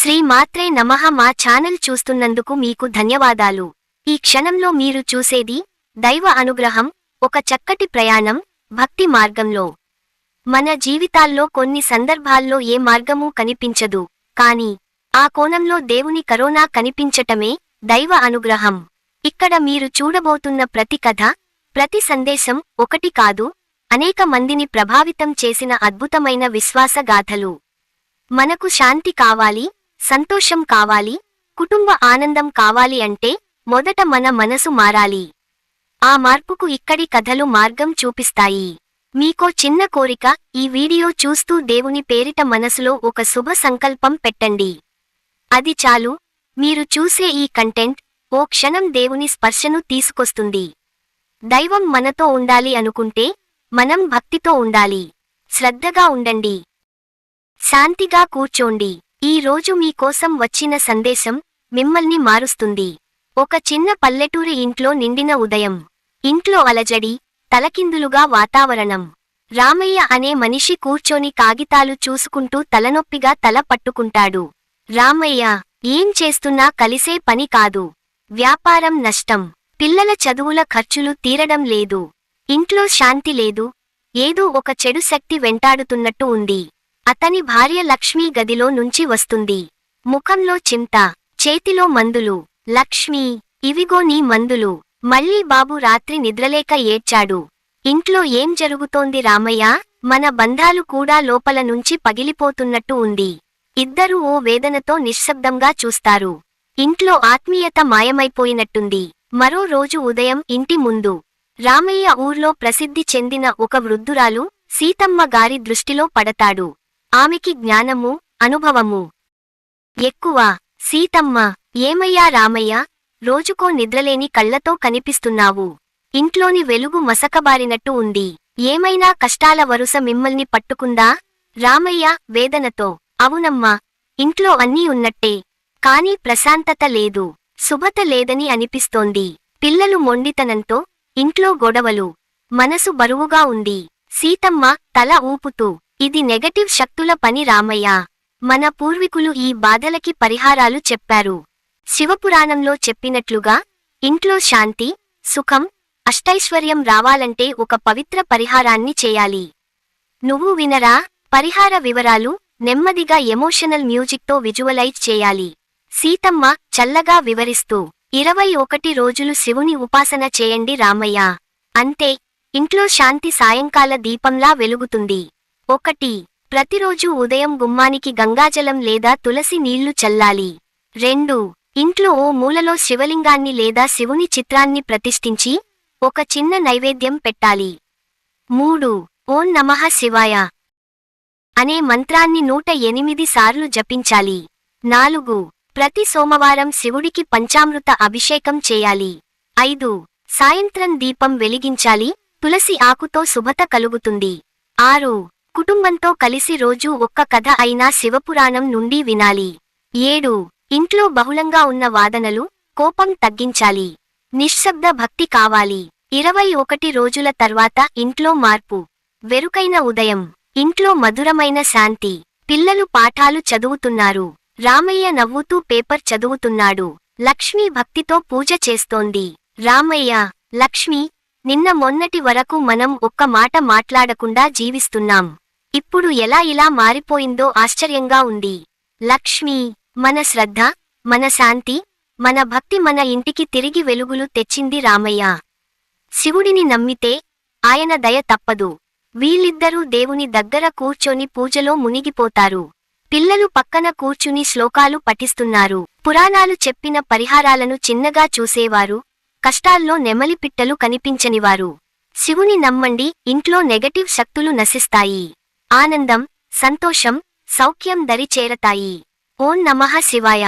శ్రీ మాత్రే నమః మా ఛానల్ చూస్తున్నందుకు మీకు ధన్యవాదాలు. ఈ క్షణంలో మీరు చూసేది దైవ అనుగ్రహం ఒక చక్కటి ప్రయాణం భక్తి మార్గంలో. మన జీవితాల్లో కొన్ని సందర్భాల్లో ఏ మార్గమూ కనిపించదు కాని ఆ కోణంలో దేవుని కరోనా కనిపించటమే దైవ అనుగ్రహం. ఇక్కడ మీరు చూడబోతున్న ప్రతి కథ ప్రతి సందేశం ఒకటి కాదు అనేక మందిని ప్రభావితం చేసిన అద్భుతమైన విశ్వాసగాథలు మనకు శాంతి కావాలి సంతోషం కావాలి కుటుంబ ఆనందం కావాలి అంటే మొదట మన మనసు మారాలి. ఆ మార్పుకు ఇక్కడి కథలు మార్గం చూపిస్తాయి. మీకో చిన్న కోరిక ఈ వీడియో చూస్తూ దేవుని పేరిట మనసులో ఒక శుభ సంకల్పం పెట్టండి. అది చాలు. మీరు చూసే ఈ కంటెంట్ ఓ క్షణం దేవుని స్పర్శను తీసుకొస్తుంది. దైవం మనతో ఉండాలి అనుకుంటే మనం భక్తితో ఉండాలి. శ్రద్ధగా ఉండండి. శాంతిగా కూర్చోండి. ఈ రోజు మీకోసం వచ్చిన సందేశం మిమ్మల్ని మారుస్తుంది. ఒక చిన్న పల్లెటూరి ఇంట్లో నిండిన ఉదయం. ఇంట్లో అలజడి తలకిందులుగా వాతావరణం. రామయ్య అనే మనిషి కూర్చొని కాగితాలు చూసుకుంటూ తలనొప్పిగా తల పట్టుకుంటాడు. రామయ్య ఏం చేస్తున్నా కలిసే పని కాదు. వ్యాపారం నష్టం. పిల్లల చదువుల ఖర్చులు తీరడం లేదు. ఇంట్లో శాంతి లేదు. ఏదో ఒక చెడు శక్తి వెంటాడుతున్నట్టు ఉంది. అతని భార్య లక్ష్మీ గదిలో నుంచి వస్తుంది. ముఖంలో చింత చేతిలో మందులు. లక్ష్మీ ఇవిగో నీ మందులు. మళ్ళీ బాబు రాత్రి నిద్రలేక ఏడ్చాడు. ఇంట్లో ఏం జరుగుతోంది రామయ్య? మన బంధాలు కూడా లోపల నుంచి పగిలిపోతున్నట్టు ఉంది. ఇద్దరూ ఓ వేదనతో నిశ్శబ్దంగా చూస్తారు. ఇంట్లో ఆత్మీయత మాయమైపోయినట్టుంది. మరో రోజు ఉదయం ఇంటి ముందు. రామయ్య ఊర్లో ప్రసిద్ధి చెందిన ఒక వృద్ధురాలు సీతమ్మ గారి దృష్టిలో పడతాడు. ఆమెకి జ్ఞానము అనుభవము. ఎక్కువ సీతమ్మ ఏమయ్యా రామయ్య రోజుకో నిద్రలేని కళ్ళతో కనిపిస్తున్నావు. ఇంట్లోని వెలుగు మసకబారినట్టు ఉంది. ఏమైనా కష్టాల వరుస మిమ్మల్ని పట్టుకుందా? రామయ్య వేదనతో అవునమ్మా ఇంట్లో అన్నీ ఉన్నట్టే. కాని ప్రశాంతత లేదు. శుభత లేదని అనిపిస్తోంది. పిల్లలు మొండితనంతో ఇంట్లో గొడవలు. మనసు బరువుగా ఉంది. సీతమ్మ తల ఊపుతూ ఇది నెగటివ్ శక్తుల పని రామయ్య. మన పూర్వీకులు ఈ బాధలకి పరిహారాలు చెప్పారు. శివపురాణంలో చెప్పినట్లుగా ఇంట్లో శాంతి సుఖం అష్టైశ్వర్యం రావాలంటే ఒక పవిత్ర పరిహారాన్ని చేయాలి. నువ్వు వినరా పరిహార వివరాలు నెమ్మదిగా ఎమోషనల్ మ్యూజిక్తో విజువలైజ్ చేయాలి. సీతమ్మ చల్లగా వివరిస్తూ ఇరవై ఒకటి రోజులు శివుని ఉపాసన చేయండి రామయ్య. అంతే ఇంట్లో శాంతి సాయంకాల దీపంలా వెలుగుతుంది. ఒకటి ప్రతిరోజు ఉదయం గుమ్మానికి గంగాజలం లేదా తులసి నీళ్ళు చల్లాలి. రెండు ఇంట్లో ఓ మూలలో శివలింగాన్ని లేదా శివుని చిత్రాన్ని ప్రతిష్ఠించి ఒక చిన్న నైవేద్యం పెట్టాలి. మూడు ఓం నమః శివాయ అనే మంత్రాన్ని నూట ఎనిమిది సార్లు జపించాలి. నాలుగు ప్రతి సోమవారం శివుడికి పంచామృత అభిషేకం చేయాలి. ఐదు సాయంత్రం దీపం వెలిగించాలి. తులసి ఆకుతో శుభత కలుగుతుంది. ఆరు కుటుంబంతో కలిసి రోజూ ఒక్క కథ అయినా శివపురాణం నుండి వినాలి. ఏడు. ఇంట్లో బహుళంగా ఉన్న వాదనలు కోపం తగ్గించాలి. నిశ్శబ్ద భక్తి కావాలి. ఇరవై ఒకటి రోజుల తర్వాత ఇంట్లో మార్పు. వెరుకైన ఉదయం. ఇంట్లో మధురమైన శాంతి. పిల్లలు పాఠాలు చదువుతున్నారు. రామయ్య నవ్వుతూ పేపర్ చదువుతున్నాడు. లక్ష్మీ భక్తితో పూజ చేస్తోంది. రామయ్య లక్ష్మి నిన్న మొన్నటి వరకు మనం ఒక్క మాట మాట్లాడకుండా జీవిస్తున్నాం. ఇప్పుడు ఎలా ఇలా మారిపోయిందో ఆశ్చర్యంగా ఉంది. లక్ష్మీ మన శ్రద్ధ మన శాంతి మన భక్తి మన ఇంటికి తిరిగి వెలుగులు తెచ్చింది రామయ్య. శివుడిని నమ్మితే ఆయన దయ తప్పదు. వీళ్ళిద్దరూ దేవుని దగ్గర కూర్చొని పూజలో మునిగిపోతారు. పిల్లలు పక్కన కూర్చుని శ్లోకాలు పఠిస్తున్నారు. పురాణాలు చెప్పిన పరిహారాలను చిన్నగా చూసేవారు. కష్టాల్లో నెమలిపిట్టలు కనిపించనివారు. శివుని నమ్మండి ఇంట్లో నెగటివ్ శక్తులు నశిస్తాయి. ఆనందం సంతోషం సౌఖ్యం దరి చేరతాయి ఓం నమః శివాయ.